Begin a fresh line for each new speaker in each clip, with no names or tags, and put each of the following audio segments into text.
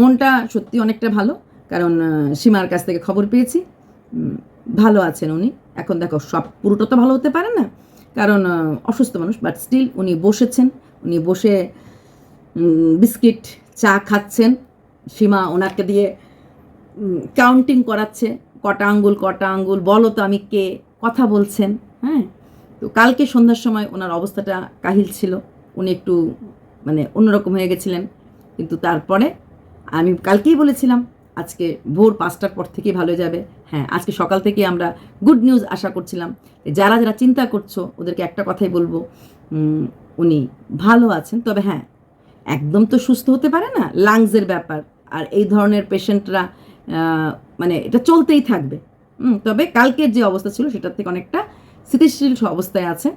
মনটা সত্যি অনেকটা ভালো, কারণ সীমার কাছ থেকে খবর পেয়েছি। ভালো আছেন উনি। এখন দেখো, সব পুরোটা তো ভালো হতে পারে না। কারণ অসুস্থ মানুষ বাট স্টিল উনি বসেছেন। উনি বসে বিস্কিট, চা খাচ্ছেন। সীমা ওনাকে দিয়ে কাউন্টিং করাচ্ছে। কটা আঙ্গুল কটা আঙ্গুল, বলো তো আমি কে? কথা বলছেন হ্যাঁ? তো কালকে সন্ধ্যার সময় ওনার অবস্থাটা কাহিল ছিল। উনি একটু মানে অন্যরকম হয়ে গেছিলেন। কিন্তু তারপরে আমি কালকেই বলেছিলাম, আজকে ভোর পাঁচটার পর থেকেই ভালো যাবে। হ্যাঁ আজকে সকাল থেকে আমরা গুড নিউজ আশা করছিলাম। যারা যারা চিন্তা করছ, ওদেরকে একটা কথাই বলব উনি ভালো আছেন, তবে হ্যাঁ একদম তো সুস্থ হতে পারে না লাংসের ব্যাপার। আর এই ধরনের পেশেন্টরা মানে এটা চলতেই থাকবে। তবে কালকের যে অবস্থা ছিল, সেটার থেকে অনেকটা স্থিতিশীল অবস্থায় আছে।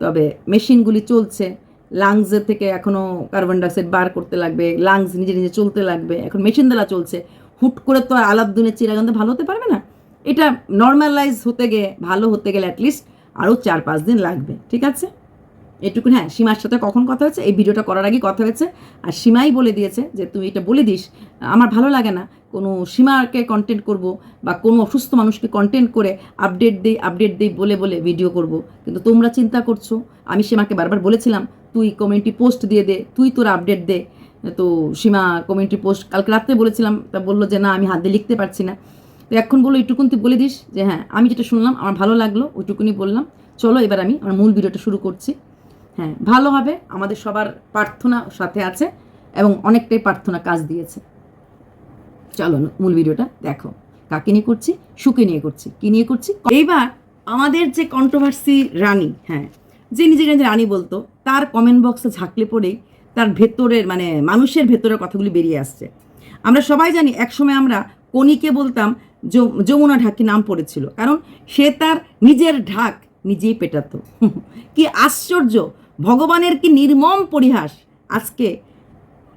তবে মেশিনগুলি চলছে লাংসের থেকে এখনও কার্বন ডাইঅক্সাইড বার করতে লাগবে লাংস নিজে নিজে চলতে লাগবে, এখন মেশিন দ্বারা চলছে। হুট করে তো আর আলাপদিনের চিরাগন্ধে ভালো হতে পারবে না? এটা নর্মালাইজ হতে গিয়ে ভালো হতে গেলে অ্যাটলিস্ট আরও চার পাঁচ দিন লাগবে, ঠিক আছে? এটুকুন হ্যাঁ সীমার সাথে কখন কথা হয়েছে? এই ভিডিওটা করার আগেই কথা হয়েছে। আর সীমাই বলে দিয়েছে যে, তুই এটা বলে দিস, আমার ভালো লাগে না। কোনো সীমাকে কন্টেন্ট করব বা কোনো অসুস্থ মানুষকে কন্টেন্ট করে আপডেট দিই আপডেট দিই বলে বলে ভিডিও করব। কিন্তু তোমরা চিন্তা করছ, আমি সীমাকে বারবার বলেছিলাম তুই কমিউনিটি পোস্ট দিয়ে দে, তুই তোর আপডেট দে। তো সীমা কমিউনিটি পোস্ট কালকে রাত্রে বলেছিলাম, তা বলল যে, না, আমি হাত দিয়ে লিখতে পারছি না। তো এখন বলল এইটুকুন তুই বলে দিস যে হ্যাঁ আমি যেটা শুনলাম, আমার ভালো লাগল ওইটুকুনি বললাম। চলো, এবার আমি আমার মূল ভিডিওটা শুরু করছি। হ্যাঁ ভালো হবে, আমাদের সবার প্রার্থনা সাথে আছে এবং অনেকটাই প্রার্থনা কাজ দিয়েছে। চলো, মূল ভিডিওটা দেখো, কাকে নিয়ে করছি, সুকে নিয়ে করছি, কি নিয়ে করছি? এইবার আমাদের যে কন্ট্রোভার্সি রানী হ্যাঁ যে নিজেকে নিজে রানী বলতো, তার কমেন্ট বক্সে ঝাঁকলে পড়েই তার ভেতরের মানে মানুষের ভেতরের কথাগুলি বেরিয়ে আসছে। আমরা সবাই জানি, একসময় আমরা কনিকে বলতাম যম- যমুনা ঢাকি নাম পড়েছিল। কারণ সে তার নিজের ঢাক নিজেই পেটাতো। কি আশ্চর্য! ভগবানের কি নির্মম পরিহাস! আজকে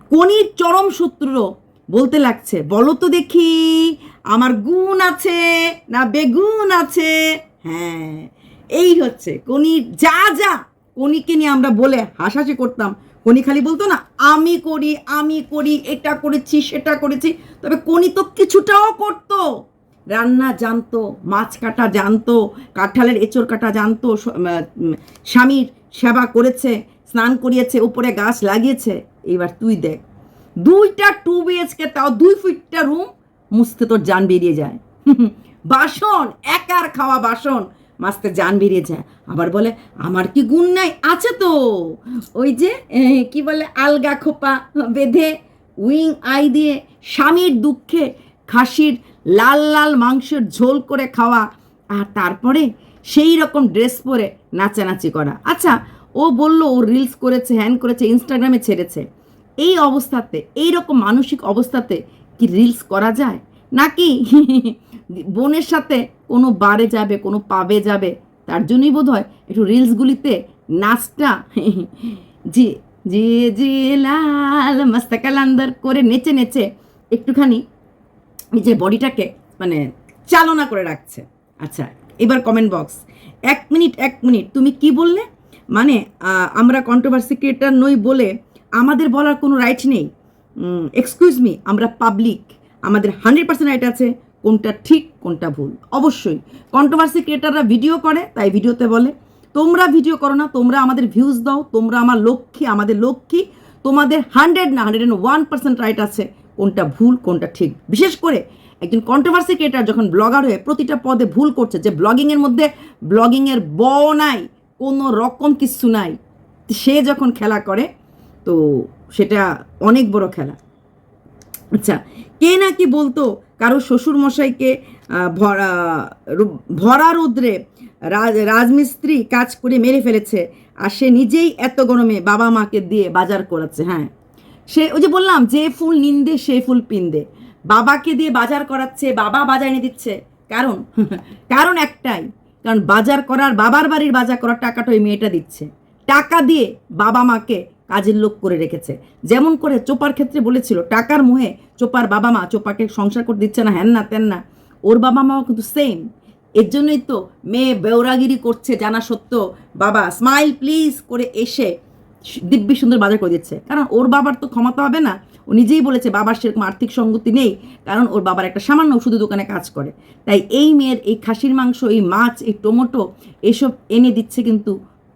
কনির চরম শত্রুরও বলতে লাগছে, বলো তো দেখি, আমার গুণ আছে না বেগুন আছে? হ্যাঁ। এই হচ্ছে কনির যা যা কনিকে নিয়ে আমরা বলে হাসাহাসি করতাম, কনি খালি বলতো না, আমি করি আমি করি, এটা করেছি, সেটা করেছি। তবে কনি তো কিছুটাও করতো। রান্না জানতো, মাছ কাটা জানতো, কাঁঠালের এঁচড় কাটা জানতো স্বামীর সেবা করেছে, স্নান করিয়েছে, উপরে গাছ লাগিয়েছে। এবার তুই দেখ, দুইটা টু বিএচকে তাও দুই ফিটটা রুম মুছতে তোর যান বেরিয়ে যায়। বাসন, একার খাওয়া বাসন মাছতে জান বেরিয়ে যায়। আবার বলে, আমার কি গুণ নাই? আছে তো। ওই যে কি বলে, আলগা খোপা বেঁধে উইং আই দিয়ে স্বামীর দুঃখে খাসির লাল লাল মাংসের ঝোল করে খাওয়া আর তারপরে সেই রকম ড্রেস পরে নাচানাচি করা। আচ্ছা ও বলল, ও রিলস করেছে, হ্যান করেছে, ইনস্টাগ্রামে ছেড়েছে। এই অবস্থাতে, এই রকম মানসিক অবস্থাতে কি রিলস করা যায়? নাকি? বোনের সাথে কোনো বারে যাবে, কোনো পাবে যাবে, তার জন্যই বোধ হয় একটু রিলসগুলিতে নাচটা জি জি জি লাল মস্তকালান্দার করে নেচে নেচে একটুখানি নিজের বডিটাকে মানে চালনা করে রাখছে। আচ্ছা এবার কমেন্ট বক্স এক মিনিট এক মিনিট, তুমি কি বললে? মানে আমরা কন্ট্রোভার্সি ক্রিয়েটার নই বলে আমাদের বলার কোনো রাইট নেই। এক্সকিউজ মি আমরা পাবলিক আমাদের হান্ড্রেড পার্সেন্ট রাইট আছে কোনটা ঠিক, কোনটা ভুল। অবশ্যই কন্ট্রোভার্সি ক্রিয়েটাররা ভিডিও করে, তাই ভিডিওতে বলে, তোমরা ভিডিও করো না, তোমরা আমাদের ভিউজ দাও, তোমরা আমার লক্ষ্মী, আমাদের লক্ষ্মী, তোমাদের হান্ড্রেড না হান্ড্রেড ওয়ান পার্সেন্ট রাইট আছে কোনটা ভুল, কোনটা ঠিক। বিশেষ করে একজন কন্ট্রোভার্সি ক্রিয়েটার যখন ব্লগার হয়ে প্রতিটা পদে ভুল করছে, যে ব্লগিংয়ের মধ্যে ব্লগিংয়ের ব নাই, কোনো রকম কিছু নাই, সে যখন খেলা করে, তো সেটা অনেক বড় খেলা। আচ্ছা কে নাকি বলতো কারও শ্বশুর মশাইকে ভরা ভরা রৌদ্রে রাজ রাজমিস্ত্রি কাজ করে মেরে ফেলেছে আর সে নিজেই এত গরমে বাবা মাকে দিয়ে বাজার করাচ্ছে হ্যাঁ। সে, ওই যে বললাম, যে ফুল নিন্দে সে ফুল পিন্দে। বাবাকে দিয়ে বাজার করাচ্ছে, বাবা বাজার এনে দিচ্ছে। কারণ কারণ একটাই, কারণ বাজার করার, বাবার বাড়ির বাজার করার টাকাটা ওই মেয়েটা দিচ্ছে। টাকা দিয়ে বাবা মাকে কাজের লোক করে রেখেছে। যেমন করে চোপার ক্ষেত্রে বলেছিল, টাকার মোহে চোপার বাবা মা চোপাকে সংসার করে দিচ্ছে না, হ্যান না তেন না। ওর বাবা মাও কিন্তু সেম এর জন্যই তো মেয়ে বেওরাগিরি করছে জানা সত্য বাবা স্মাইল প্লিজ করে এসে দিব্যি সুন্দর বাজার করে দিচ্ছে। কারণ ওর বাবার তো ক্ষমতা হবে না। ও নিজেই বলেছে বাবার সেরকম আর্থিক সঙ্গতি নেই, কারণ ওর বাবার একটা সামান্য ওষুধের দোকানে কাজ করে। তাই এই মেয়ের এই খাসির মাংস, এই মাছ, এই টমেটো, এসব এনে দিচ্ছে কিন্তু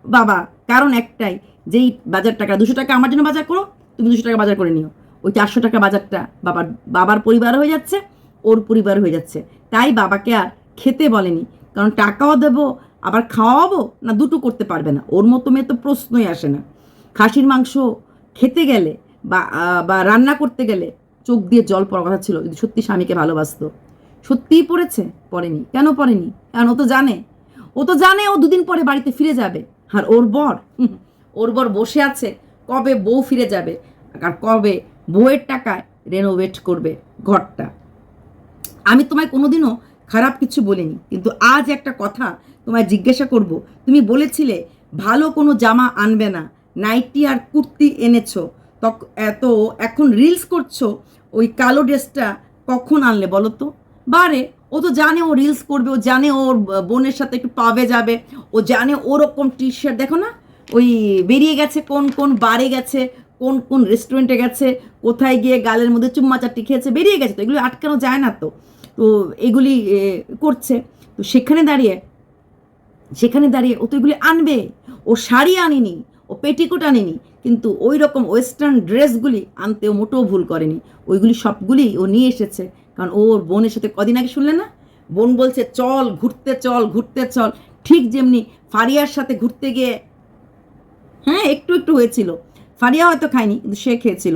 বাবা। কারণ একটাই যেই বাজার টাকা, দুশো টাকা আমার জন্য বাজার করো, তুমি দুশো টাকা বাজার করে নিও। ওই চারশো টাকা বাজারটা বাবার বাবার পরিবার হয়ে যাচ্ছে, ওর পরিবার হয়ে যাচ্ছে। তাই বাবাকে আর খেতে বলেনি, কারণ টাকাও দেবো, আবার খাওয়াবো না দুটো করতে পারবে না। ওর মতো মেয়ে তো প্রশ্নই আসে না। খাসির মাংস খেতে গেলে বা বা রান্না করতে গেলে চোখ দিয়ে জল পড়ার কথা ছিল, যদি সত্যি স্বামীকে ভালোবাসতো। সত্যিই পড়েছে? পড়েনি। কেন পড়েনি? কারণ ও তো জানে। ও তো জানে ও দুদিন পরে বাড়িতে ফিরে যাবে। আর ওর বর ওর বর বসে আছে, কবে বউ ফিরে যাবে আর কবে বউয়ের টাকায় রেনোভেট করবে ঘরটা। আমি তোমায় কোনোদিনও খারাপ কিছু বলিনি, কিন্তু আজ একটা কথা তোমায় জিজ্ঞাসা করব। তুমি বলেছিলে, ভালো কোনো জামা আনবে না, নাইটি আর কুর্তি এনেছো, তক এত এখন রিলস করছ, ওই কালো ড্রেসটা কখন আনলে বলো তো? বারে, ও তো জানে ও রিলস করবে, ও জানে ওর বোনের সাথে একটু পাবে যাবে, ও জানে ওরকম টি শার্ট দেখো না ওই বেরিয়ে গেছে কোন কোন বারে গেছে, কোন কোন রেস্টুরেন্টে গেছে, কোথায় গিয়ে গালের মধ্যে চুম্মা চারটি খেয়েছে, বেরিয়ে গেছে তো, এগুলি আটকানো যায় না তো। তো এগুলি করছে। তো সেখানে দাঁড়িয়ে সেখানে দাঁড়িয়ে ও তো এগুলি আনবে। ও শাড়ি আনেনি, ও পেটিকোট আনেনি, কিন্তু ওই রকম ওয়েস্টার্ন ড্রেসগুলি আনতে ও মোটেও ভুল করেনি। ওইগুলি সবগুলি ও নিয়ে এসেছে, কারণ ওর বোনের সাথে কদিন আগে শুনলে না? বোন বলছে, চল, ঘুরতে চল ঘুরতে চল। ঠিক যেমনি ফারিয়ার সাথে ঘুরতে গিয়ে হ্যাঁ একটু একটু হয়েছিল। ফারিয়া হয়তো খায়নি, কিন্তু সে খেয়েছিল।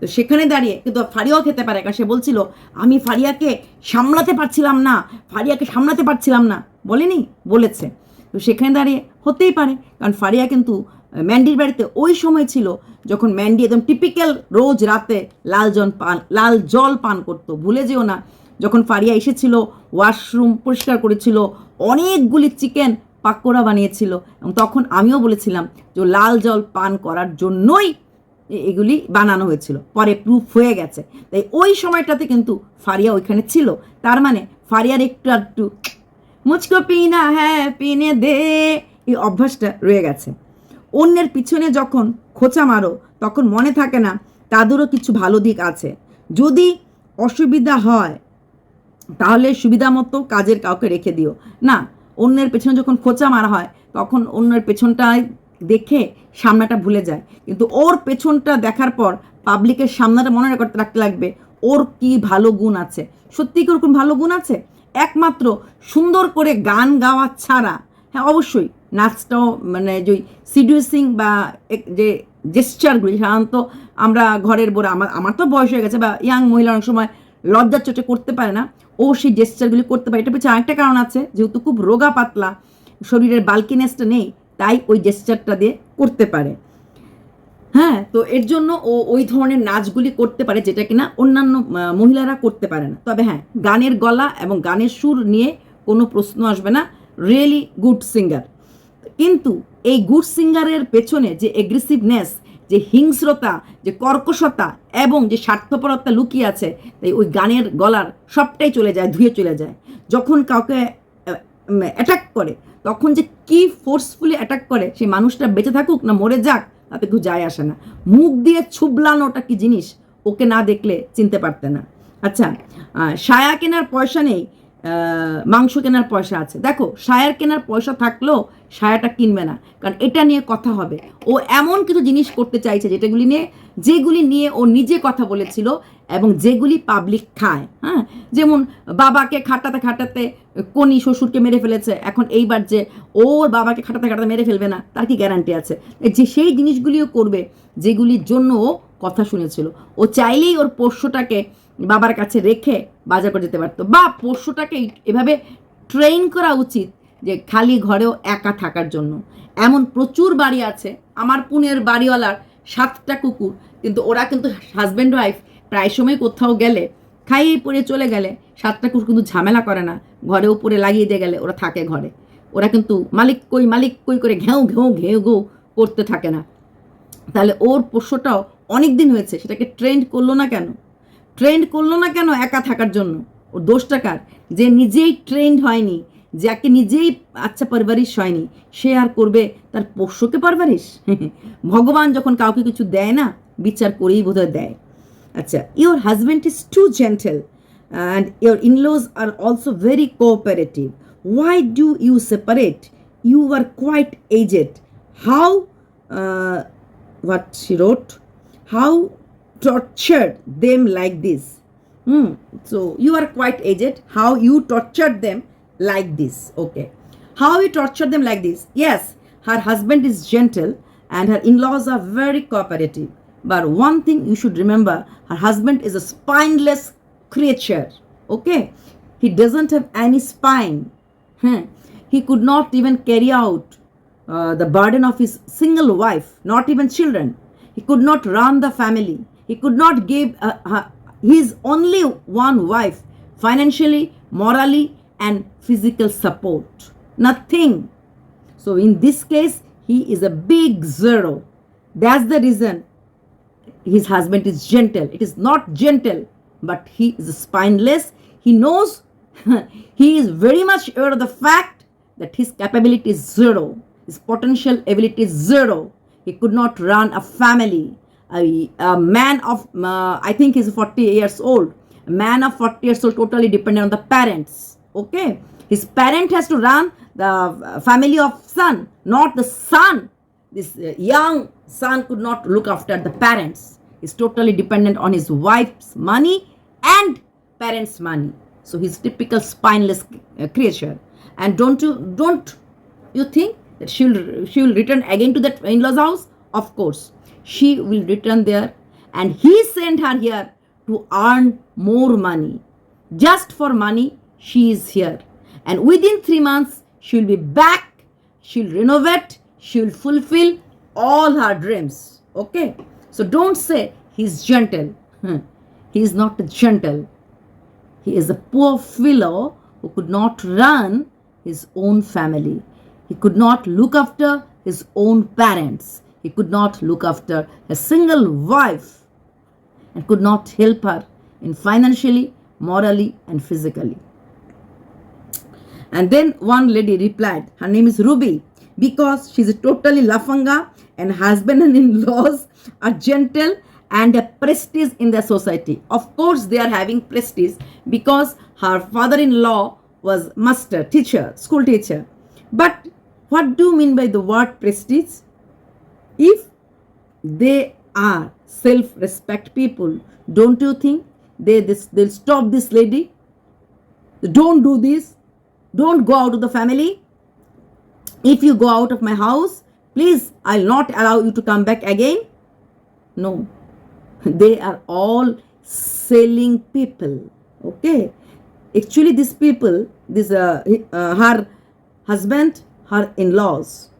তো সেখানে দাঁড়িয়ে কিন্তু ফারিয়াও খেতে পারে, কারণ সে বলছিল, আমি ফারিয়াকে সামলাতে পারছিলাম না, ফারিয়াকে সামলাতে পারছিলাম না। বলেনি, বলেছে। তো সেখানে দাঁড়িয়ে হতেই পারে, কারণ ফারিয়া কিন্তু ম্যান্ডির বাড়িতে ওই সময় ছিল যখন ম্যান্ডি একদম টিপিক্যাল রোজ রাতে লাল জল পান, লাল জল পান করতো, ভুলে যেও না। যখন ফারিয়া এসেছিল ওয়াশরুম পরিষ্কার করেছিল, অনেকগুলি চিকেন পাকোড়া বানিয়েছিল। এবং তখন আমিও বলেছিলাম যে লাল জল পান করার জন্যই এগুলি বানানো হয়েছিল। পরে প্রুফ হয়ে গেছে। তাই ওই সময়টাতে কিন্তু ফারিয়া ওইখানে ছিল। তার মানে ফারিয়ার একটু একটু মুচকো পিনা হ্যাঁ পিনে দে এই অভ্যাসটা রয়ে গেছে। অন্যের পিছনে যখন খোঁচা মারো, তখন মনে থাকে না তাদেরও কিছু ভালো দিক আছে। যদি অসুবিধা হয়, তাহলে সুবিধা মতো কাজের কাউকে রেখে দিও। না অন্যের পেছনে যখন খোঁচা মারা হয়, তখন অন্যের পেছনটায় দেখে সামনাটা ভুলে যায়। কিন্তু ওর পেছনটা দেখার পর পাবলিকের সামনাটা মনে রাখতে রাখতে লাগবে, ওর কি ভালো গুণ আছে। সত্যি কি ওরকম ভালো গুণ আছে? একমাত্র সুন্দর করে গান গাওয়া ছাড়া। হ্যাঁ অবশ্যই নাচটাও মানে যে সিডিউসিং বা যে জেস্টারগুলি সাধারণত আমরা ঘরের বোরা আমার আমার তো বয়স হয়ে গেছে বা ইয়াং মহিলা অনেক সময় লজ্জার চোটে করতে পারে না। ও সেই জেস্টারগুলি করতে পারে। এটা পিছনে আরেকটা কারণ আছে, যেহেতু খুব রোগা পাতলা, শরীরের বাল্কিনেসটা নেই, তাই ওই জেস্টারটা দিয়ে করতে পারে। হ্যাঁ তো এর জন্য ও ওই ধরনের নাচগুলি করতে পারে, যেটা কিনা অন্যান্য মহিলারা করতে পারে না। তবে হ্যাঁ গানের গলা এবং গানের সুর নিয়ে কোনো প্রশ্ন আসবে না। রিয়েলি গুড সিঙ্গার কিন্তু এই গুড সিঙ্গারের পেছনে যে এগ্রেসিভনেস যে হিংস্রতা, যে কর্কশতা এবং যে স্বার্থপরতা লুকিয়ে আছে, তাই ওই গানের গলার সবটাই চলে যায়, ধুয়ে চলে যায়। যখন কাউকে অ্যাটাক করে, তখন যে কি ফোর্সফুলি অ্যাটাক করে, সেই মানুষটা বেঁচে থাকুক না মরে যাক, তাতে কিছু যায় আসে না। মুখ দিয়ে ছুবলানোটা কি জিনিস, ওকে না দেখলে চিনতে পারতে না। আচ্ছা সায়া কেনার পয়সা নেই মাংস কেনার পয়সা আছে। দেখো, সায়ার কেনার পয়সা থাকলেও সায়াটা কিনবে না, কারণ এটা নিয়ে কথা হবে। ও এমন কিছু জিনিস করতে চাইছে যেটাগুলি নিয়ে, যেগুলি নিয়ে ও নিজে কথা বলেছিল এবং যেগুলি পাবলিক খায় হ্যাঁ? যেমন বাবাকে খাটাতে খাটাতে কোনি শ্বশুরকে মেরে ফেলেছে, এখন এইবার যে ওর বাবাকে খাটাতে খাটাতে মেরে ফেলবে না, তার কি গ্যারান্টি আছে? যে সেই জিনিসগুলিও করবে, যেগুলির জন্য ও কথা শুনেছিল। ও চাইলেই ওর পোষ্যটাকে বাবার কাছে রেখে বাজার করে যেতে পারতো। বা পোষ্যটাকে এভাবে ট্রেন করা উচিত যে খালি ঘরেও একা থাকার জন্য। এমন প্রচুর বাড়ি আছে, আমার পুনের বাড়িওয়ালার সাতটা কুকুর, কিন্তু ওরা কিন্তু হাজব্যান্ড ওয়াইফ প্রায় সময় কোথাও গেলে খাইয়ে পরে চলে গেলে, সাতটা কুকুর কিন্তু ঝামেলা করে না ঘরে উপরে লাগিয়ে দিয়ে গেলে ওরা থাকে ঘরে। ওরা কিন্তু মালিক কই মালিক কই করে ঘেউ ঘেউ ঘেউ ঘেউ করতে থাকে না। তাহলে ওর পোষ্যটাও অনেক দিন হয়েছে, সেটাকে ট্রেন্ড করল না কেন? ট্রেন্ড করল না কেন একা থাকার জন্য? ওর দোষটা কার? যে নিজেই ট্রেন্ড হয়নি, যাকে নিজেই আচ্ছা পারভারিশ হয়নি, সে আর করবে তার পোষ্যকে পারভারিশ? ভগবান যখন কাউকে কিছু দেয় না, বিচার করেই বোধহয় দেয়। আচ্ছা your husband is too gentle and your in-laws are also very cooperative why do you separate you are quite aged how what she wrote? How tortured them like this. Hmm. so you are quite aged. How you tortured them like this. Okay. How you tortured them like this? Yes her husband is gentle and her in-laws are very cooperative. But one thing you should remember her husband is a spineless creature. Okay. He doesn't have any spine. Hmm. he could not even carry out uh, the burden of his single wife, not even children. He could not run the family. He could not give uh, her- his only one wife financially, morally, and physical support. Nothing. So, in this case, he is a big zero. That's the reason his husband is gentle. It is not gentle, but he is spineless. He knows, he is very much aware of the fact that his capability is zero, his potential ability is zero. He could not run a family. A, a man of, uh, I think he's 40 years old. A man of 40 years old totally dependent on the parents. Okay? His parent has to run the uh, family of son, not the son this uh, young son could not look after the parents he's totally dependent on his wife's money and parents money so he's typical spineless uh, creature and don't you don't you think that she'll she will return again to that in-laws house of course she will return there and he sent her here to earn more money. Just for money she is here. And within 3 months she will be back. She'll renovate. She'll fulfill all her dreams. Okay? So don't say he's gentle. Hmm. he is not gentle. He is a poor fellow who could not run his own family. He could not look after his own parents he could not look after a single wife and could not help her in financially morally and physically and then one lady replied, her name is Ruby, because she's totally lafanga and husband and in-laws are gentle and a prestige in the society. Of course, they are having prestige because her father-in-law was master, teacher, school teacher. But what do you mean by the word prestige? If they are self-respect people, don't you think they this they'll stop this lady? Don't do this. Don't go out of the family. If you go out of my house please i'll not allow you to come back again. No. They are all selling people. Okay? Actually these people this uh, uh, her husband her in-laws are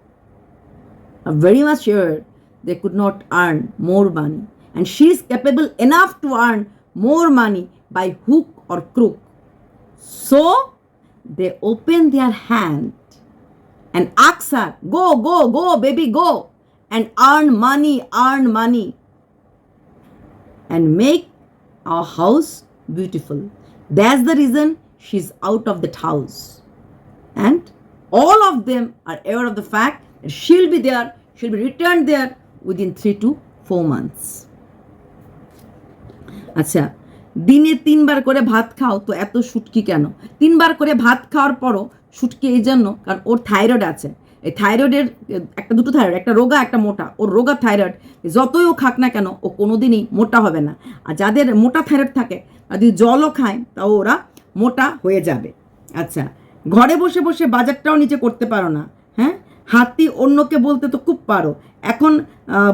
very much sure they could not earn more money and she is capable enough to earn more money by hook or crook so they open their hand and ask her, Go, go, go, baby, go, and earn money, earn money, and make our house beautiful. That's the reason she's out of that house. And all of them are aware of the fact that she'll be there, she'll be returned there within three to four months. আচ্ছা দিনে তিনবার করে ভাত খাও তো এত শুটকি কেন? তিনবার করে ভাত খাওয়ার পরও শুটকি এই জন্য কারণ ওর থাইরয়েড আছে। এই থাইরয়েডের একটা দুটো থাইরয়েড একটা রোগা একটা মোটা। ওর রোগা থাইরয়েড যতই ও খাক না কেন ও কোনোদিনই মোটা হবে না। আর যাদের মোটা থাইরয়েড থাকে আর যদি জলও খায় তাও ওরা মোটা হয়ে যাবে। আচ্ছা ঘরে বসে বসে বাজারটাও নিচে করতে পারো না। হ্যাঁ? হাতি অন্যকে বলতে তো খুব পারো। এখন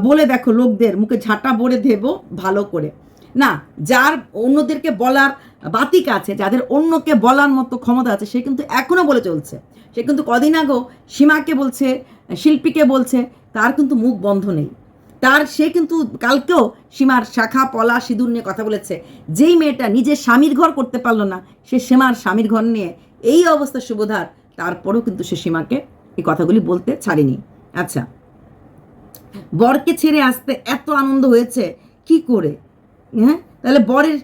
বলে দেখো লোকদের, মুখে ঝাঁটা ভরে দেবো ভালো করে। না, যার অন্যদেরকে বলার বাতিক আছে, যাদের অন্যকে বলার মতো ক্ষমতা আছে, সে কিন্তু এখনও বলে চলছে। সে কিন্তু কদিন আগেও সীমাকে বলছে, শিল্পীকে বলছে, তার কিন্তু মুখ বন্ধ নেই। তার, সে কিন্তু কালকেও সীমার শাখা, পলা, সিঁদুর নিয়ে কথা বলেছে। যেই মেয়েটা নিজের স্বামীর ঘর করতে পারল না, সে সীমার স্বামীর ঘর নিয়ে এই অবস্থা সুবোধার, তারপরেও কিন্তু সে সীমাকে এই কথাগুলি বলতে ছাড়েনি। আচ্ছা। বরকে ছেড়ে আসতে এত আনন্দ হয়েছে, কি করে? হ্যাঁ? তাহলে বরের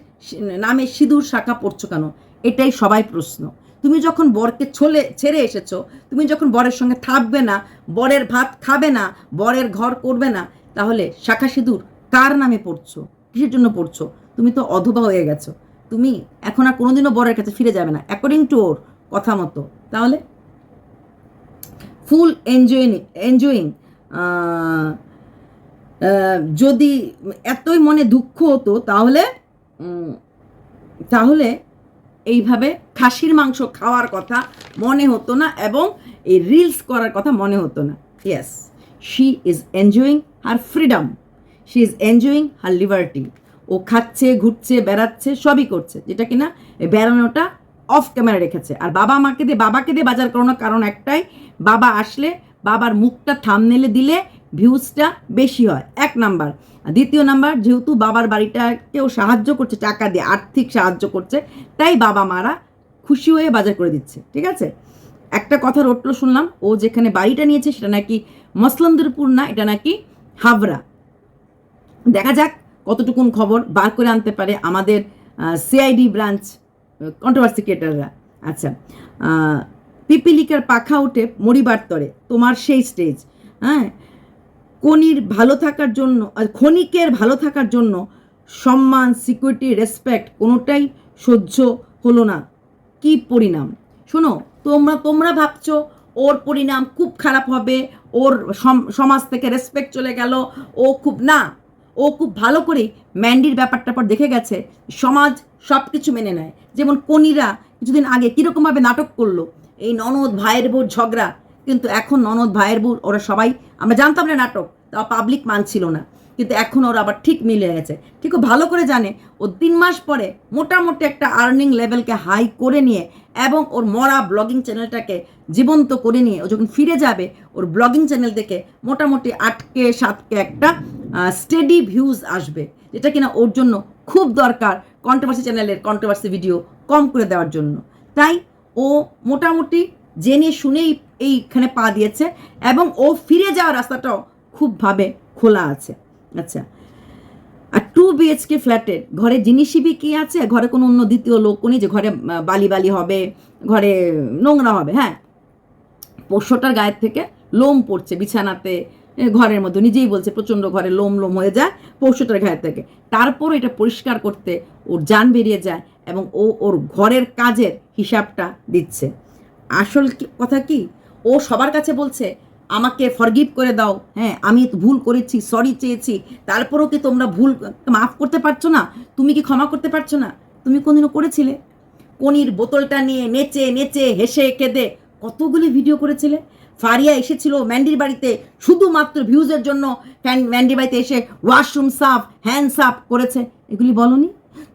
নামে সিঁদুর শাখা পড়ছো কেন? এটাই সবাই প্রশ্ন। তুমি যখন বরকে ছলে, ছেড়ে এসেছ, তুমি যখন বরের সঙ্গে থাকবে না, বরের ভাত খাবে না, বরের ঘর করবে না, তাহলে শাখা সিঁদুর কার নামে পড়ছো? কিসের জন্য পড়ছো? তুমি তো অধবা হয়ে গেছো। তুমি এখন আর কোনোদিনও বরের কাছে ফিরে যাবে না অ্যাকর্ডিং টু ওর কথা মতো। তাহলে ফুল এনজয়িং। এনজয়িং যদি এতই মনে দুঃখ হতো, তাহলে তাহলে এইভাবে খাসির মাংস খাওয়ার কথা মনে হতো না এবং এই রিলস করার কথা মনে হতো না। Yes she is enjoying her freedom she is enjoying her liberty ও খাচ্ছে, ঘুরছে, বেড়াচ্ছে, সবই করছে। যেটা কিনা বেড়ানোটা অফ ক্যামেরা রেখেছে। আর বাবা মাকে দিয়ে, বাবাকে দিয়ে বাজার করানোর কারণ একটাই, বাবা আসলে বাবার মুখটা থামনেলে দিলে ভিউজটা বেশি হয়। এক নাম্বার। দ্বিতীয় নাম্বার, যেহেতু বাবার বাড়িটাকেও সাহায্য করছে, টাকা দিয়ে আর্থিক সাহায্য করছে, তাই বাবা মারা খুশি হয়ে বাজার করে দিচ্ছে। ঠিক আছে? একটা কথা রটলো শুনলাম, ও যেখানে বাড়িটা নিয়েছে সেটা নাকি মসলন্দরপুর না, এটা নাকি হাবড়া। দেখা যাক কতটুকুন খবর বার করে আনতে পারে আমাদের সিআইডি ব্রাঞ্চ কন্ট্রোভার্সি ক্রিয়েটাররা আচ্ছা পিপিলিকার পাখা উঠে মরিবার তরে, তোমার সেই স্টেজ হ্যাঁ? কনির ভালো থাকার জন্য ক্ষণিকের ভালো থাকার জন্য সম্মান সিকিউরিটি রেসপেক্ট কোনোটাই সহ্য হলো না। কি পরিণাম? শোনো, তোমরা তোমরা ভাবছ ওর পরিণাম খুব খারাপ হবে, ওর সম- সমাজ থেকে রেসপেক্ট চলে গেল, ও খুব, না। ও খুব ভালো করে ম্যান্ডির ব্যাপারটা পর দেখে গেছে, সমাজ সব কিছু মেনে নেয়। যেমন কনিরা কিছুদিন আগে কীরকমভাবে নাটক করল, এই ননদ ভাইয়ের বউর ঝগড়া। কিন্তু এখন ননদ ভাইয়ের বোর ওরা সবাই, আমরা জানতাম না নাটক তা পাবলিক মানছিল না। কিন্তু এখন ওর আবার ঠিক মিলে গেছে। ঠিক ভালো করে জানে, ও তিন মাস পরে মোটামুটি একটা আর্নিং লেভেলকে হাই করে নিয়ে এবং ওর মরা ব্লগিং চ্যানেলটাকে জীবন্ত করে নিয়ে ও যখন ফিরে যাবে, ওর ব্লগিং চ্যানেল থেকে মোটামুটি আটকে সাতকে একটা স্টেডি ভিউজ আসবে। যেটা কিনা ওর জন্য খুব দরকার কন্ট্রোভার্সি চ্যানেলের কন্ট্রোভার্সি ভিডিও কম করে দেওয়ার জন্য। তাই ও মোটামুটি জেনে শুনেই এইখানে পা দিয়েছে এবং ও ফিরে যাওয়ার রাস্তাটাও খুবভাবে খোলা আছে। আচ্ছা। আর টু বিএচকে ফ্ল্যাটের ঘরে জিনিসই কি আছে? ঘরে কোনো অন্য দ্বিতীয় লোক নেই যে ঘরে বালি বালি হবে, ঘরে নোংরা হবে হ্যাঁ? পোষ্যটার গায়ের থেকে লোম পড়ছে বিছানাতে ঘরের মধ্যে। নিজেই বলছে, প্রচণ্ড ঘরে লোম লোম হয়ে যায় পোষ্যটার গায়ের থেকে। তারপর এটা পরিষ্কার করতে ওর যান বেরিয়ে যায় এবং ও ওর ঘরের কাজের হিসাবটা দিচ্ছে। আসল কথা কি? ও সবার কাছে বলছে আমাকে ফরগিভ করে দাও। হ্যাঁ আমি ভুল করেছি সরি চেয়েছি। তারপরেও কি তোমরা ভুল মাফ করতে পারছ না? তুমি কি ক্ষমা করতে পারছ না? তুমি কোনদিনও করেছিলে? কনির বোতলটা নিয়ে নেচে নেচে হেসে কেঁদে কতগুলি ভিডিও করেছিলে? ফারিয়া এসেছিল ম্যান্ডির বাড়িতে শুধুমাত্র ভিউজের জন্য। ম্যান্ডির বাড়িতে এসে ওয়াশরুম সাফ হ্যান্ড সাফ করেছে। এগুলি বলনি?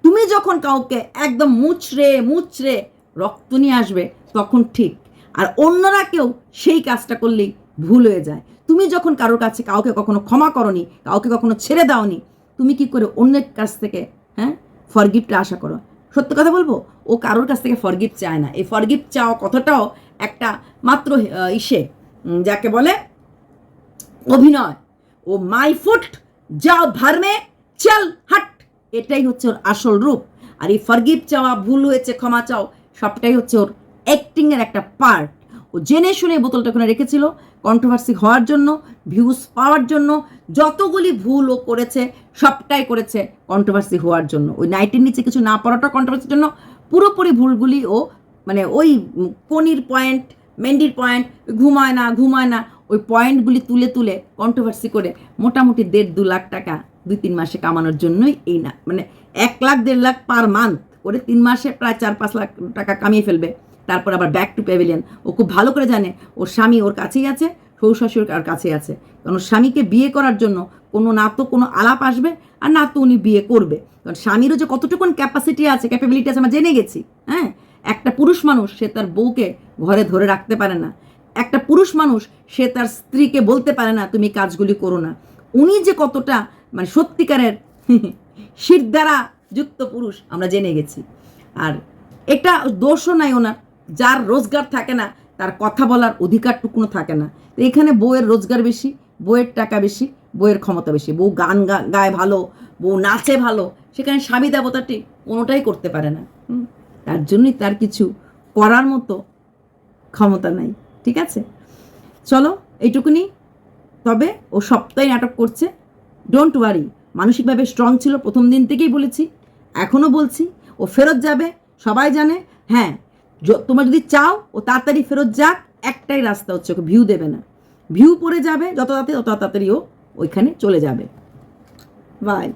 তুমি যখন কাউকে একদম মুচড়ে মুচড়ে রক্ত নিয়ে আসবে, তখন ঠিক। আর অন্যরা কেউ সেই কাজটা করলেই ভুল হয়ে যায়। তুমি যখন কারোর কাছে কাউকে কখনো ক্ষমা করনি, কাউকে কখনো ছেড়ে দাওনি, তুমি কি করে অন্যের কাছ থেকে হ্যাঁ ফরগিফটটা আশা করো? সত্য কথা বলব? ও কারোর কাছ থেকে ফরগিফট চায় না। এই ফরগিফট চাওয়া কথাটাও একটা মাত্র ইসে যাকে বলে অভিনয়। ও মাই ফুট, যাও ভার্মে, চল হাট। এটাই হচ্ছে ওর আসল রূপ। আর এই ফরগিভ চাওয়া, ভুল হয়েছে, ক্ষমা চাও, সবটাই হচ্ছে ওর অ্যাক্টিংয়ের একটা পার্ট ও জেনে শুনে বোতলটা ওখানে রেখেছিল। কন্ট্রোভার্সি হওয়ার জন্য ভিউজ পাওয়ার জন্য, যতগুলি ভুল ও করেছে, সবটাই করেছে কন্ট্রোভার্সি হওয়ার জন্য। ওই নাইটির নিচে কিছু না পড়াটা কন্ট্রোভার্সির জন্য পুরোপুরি ভুলগুলি ও মানে ওই কনির পয়েন্ট মেন্ডির পয়েন্ট ঘুমায় না ঘুমায় না, ওই পয়েন্টগুলি তুলে তুলে কন্ট্রোভার্সি করে মোটামুটি দেড় দু লাখ টাকা দুই তিন মাসে কামানোর জন্যই এই না মানে এক লাখ, দেড় লাখ পার মান্থ করে তিন মাসে প্রায় চার পাঁচ লাখ টাকা কামিয়ে ফেলবে। তারপর আবার ব্যাক টু প্যাভিলিয়ন ও খুব ভালো করে জানে, ওর স্বামী ওর কাছেই আছে শ্বশুর শাশুড়ি ওর কাছেই আছে। কারণ স্বামীকে বিয়ে করার জন্য কোনো না তো কোনো আলাপ আসবে, আর না তো উনি বিয়ে করবে। কারণ স্বামীরও যে কতটুকুন ক্যাপাসিটি আছে ক্যাপাবিলিটি আছে, আমরা জেনে গেছি হ্যাঁ? একটা পুরুষ মানুষ, সে তার বউকে ঘরে ধরে রাখতে পারে না। একটা পুরুষ মানুষ, সে তার স্ত্রীকে বলতে পারে না, তুমি কাজগুলি করো না। উনি যে কতটা মানে সত্যিকারের শির দ্বারা যুক্ত পুরুষ, আমরা জেনে গেছি। আর এটা দোষও নাই ওনার। যার রোজগার থাকে না, তার কথা বলার অধিকারটুকুনো থাকে না। তো এখানে বউয়ের রোজগার বেশি, বউয়ের টাকা বেশি, বউয়ের ক্ষমতা বেশি। বউ গান গায় ভালো, বউ নাচে ভালো, সেখানে স্বামী দেবতাটি কোনোটাই করতে পারে না। তার জন্যই তার কিছু করার মতো ক্ষমতা নাই, ঠিক আছে? চলো, এইটুকুনি। তবে ও সপ্তাহে নাটক করছে। ডোন্ট ওয়ারি মানসিকভাবে স্ট্রং ছিল, প্রথম দিন থেকেই বলেছি। এখনও বলছি, ও ফেরত যাবে, সবাই জানে। হ্যাঁ তোমরা যদি চাও, ও তাড়াতাড়ি ফেরত যাক, একটাই রাস্তা হচ্ছে ওকে ভিউ দেবে না। ভিউ পড়ে যাবে, যত তাড়াতাড়ি, তত তাড়াতাড়ি ও ওইখানে চলে যাবে। বাই